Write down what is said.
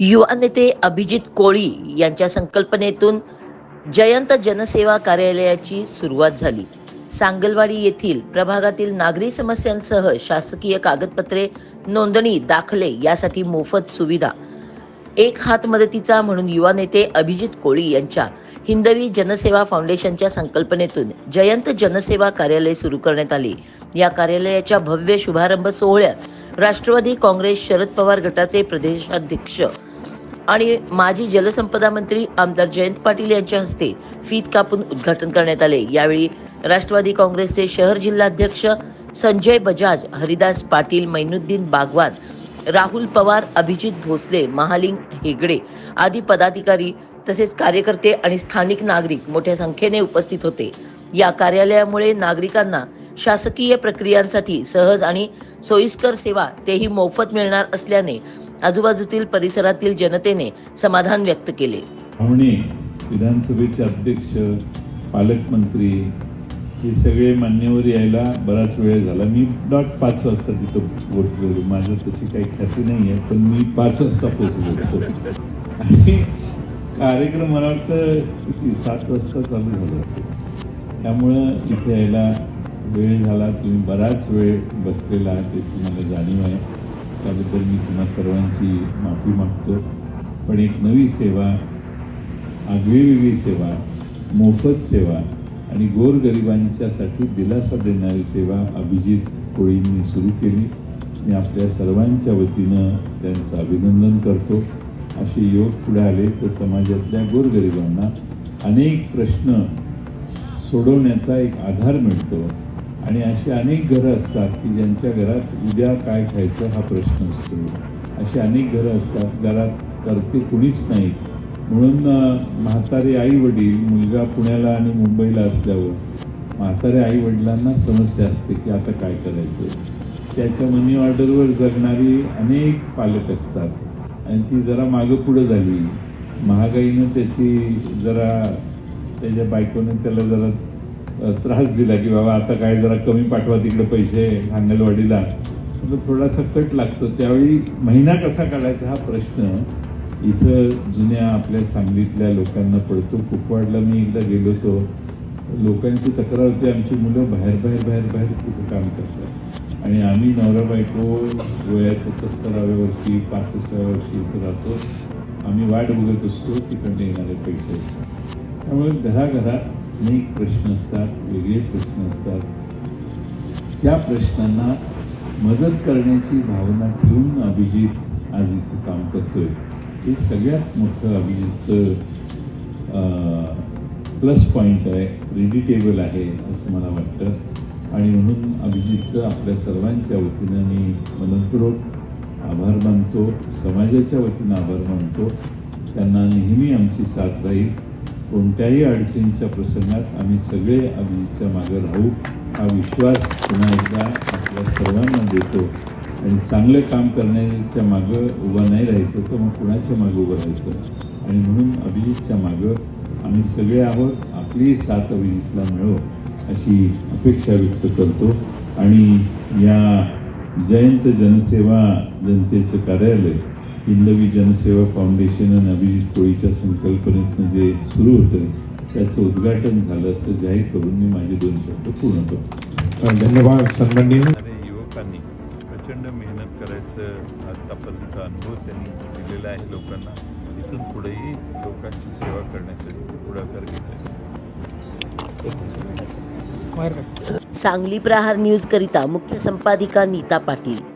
युवा नेते अभिजित कोळी यांच्या संकल्पनेतून जयंत जनसेवा कार्यालयाची सुरुवात झाली. सांगलवाडी येथील प्रभागातील नागरी समस्यांसह शासकीय कागदपत्रे नोंदणी दाखले यासाठी मोफत सुविधा. एक हात मदतीचा म्हणून युवा नेते अभिजित कोळी यांच्या हिंदवी जनसेवा फाउंडेशनच्या संकल्पनेतून जयंत जनसेवा कार्यालय सुरू करण्यात आले. या कार्यालयाच्या भव्य शुभारंभ सोहळ्यात राष्ट्रवादी काँग्रेस शरद पवार गटाचे प्रदेशाध्यक्ष आणि माजी जलसंपदा मंत्री आमदार जयंत पाटील यांच्या हस्ते फीत कापून उद्घाटन करण्यात आले. यावेळी राष्ट्रवादी काँग्रेसचे शहर जिल्हाध्यक्ष संजय बजाज हरिदास पाटील मैनुद्दीन बागवान राहुल पवार अभिजित भोसले महालिंग हेगडे आदी पदाधिकारी तसेच कार्यकर्ते आणि स्थानिक नागरिक मोठ्या संख्येने उपस्थित होते. या कार्यालयामुळे नागरिकांना शासकीय प्रक्रियांसाठी सहज आणि सोयीस्कर सेवा तेही मोफत मिळणार असल्याने आजूबाजूतील परिसरातील जनतेने समाधान व्यक्त केले. पाहुणे विधानसभेचे अध्यक्ष पालकमंत्री हे सगळे मान्यवर यायला बराच वेळ झाला. मी डॉट पाच वाजता तिथं पोहोचलो माझं तशी काही ख्याती नाही आहे पण मी पाच वाजता पोहोचलो आणि कार्यक्रम मला वाटतं किती? सात वाजता चालू झाला असेल. त्यामुळं इथे यायला वेळ झाला. तुम्ही बराच वेळ बसलेला त्याची मला जाणीव आहे. त्याबद्दल मी तुम्हा सर्वांची माफी मागतो. पण एक नवी सेवा आगळीवेगळी सेवा मोफत सेवा आणि गोरगरिबांच्यासाठी दिलासा देणारी सेवा अभिजित कोळींनी सुरू केली. मी आपल्या सर्वांच्या वतीनं त्यांचं अभिनंदन करतो. असे योग पुढे आले तर समाजातल्या गोरगरिबांना अनेक प्रश्न सोडवण्याचा एक आधार मिळतो. आणि अशी अनेक घरं असतात की ज्यांच्या घरात उद्या काय खायचं हा प्रश्न असतो. अशी अनेक घरं असतात घरात करते कुणीच नाही. म्हणून म्हातारे आई वडील मुलगा पुण्याला आणि मुंबईला असल्यावर म्हातारे आई वडिलांना समस्या असते की आता काय करायचं. त्याच्या मनी ऑर्डरवर जगणारी अनेक पालक असतात. आणि ती जरा मागं पुढं झाली. महागाईनं त्याची जरा त्याच्या बायकोनं त्याला जरा त्रास दिला की बाबा आता काय जरा कमी पाठवा तिकडे पैसे अंगणवाडीला तर थोडासा कट लागतो. त्यावेळी महिना कसा काढायचा हा प्रश्न इथं जुन्या आपल्या सांगलीतल्या लोकांना पडतो. कुपवाडला मी एकदा गेलो होतो. लोकांची तक्रार होती आमची मुलं बाहेर बाहेर बाहेर बाहेर कुठं काम करतात. आणि आम्ही नवरा बायको वयाचं सत्तराव्या वर्षी पासष्टाव्या वर्षी इथं राहतो. आम्ही वाट बघत असतो तिकडे येणारे पैसे. त्यामुळे घराघरात अनेक प्रश्न असतात वेगळे प्रश्न असतात. त्या प्रश्नांना मदत करण्याची भावना ठेवून अभिजित आज इथं काम करतोय. हे सगळ्यात मोठं अभिजितचं प्लस पॉईंट आहे क्रेडिटेबल आहे असं मला वाटतं. आणि म्हणून अभिजितचं आपल्या सर्वांच्या वतीनं मी मनपूर्वक आभार मानतो समाजाच्या वतीनं आभार मानतो. त्यांना नेहमी आमची साथ राहील. कोणत्याही अडचणीच्या प्रसंगात आम्ही सगळे अभिजितच्या मागे राहू. हा विश्वास पुन्हा एकदा आपल्या सर्वांना देतो. आणि चांगलं काम करण्याच्या मागं उभं नाही राहायचं तर मग कुणाच्या मागं उभं राहायचं? आणि म्हणून अभिजितच्या मागं आम्ही सगळे आहोत. आपली साथ अभिजितला मिळो अशी अपेक्षा व्यक्त करतो. आणि या जयंत जनसेवा जनतेचं कार्यालय हिंदवी जनसेवा फाउंडेशन आणि अभिजित कोळीच्या संकल्पनेतनं जे सुरू होतं त्याचं उद्घाटन झालं असं जाहीर करून मी माझे दोन शब्द पूर्ण करतो. धन्यवाद सन्माननीय. आणि युवकांनी प्रचंड मेहनत करायचं आतापर्यंत अनुभव त्यांनी दिलेला आहे लोकांना. इथून पुढेही लोकांची सेवा करण्यासाठी पुढाकार घेत सांगली प्रहार न्यूज करिता मुख्य संपादिका नीता पाटील.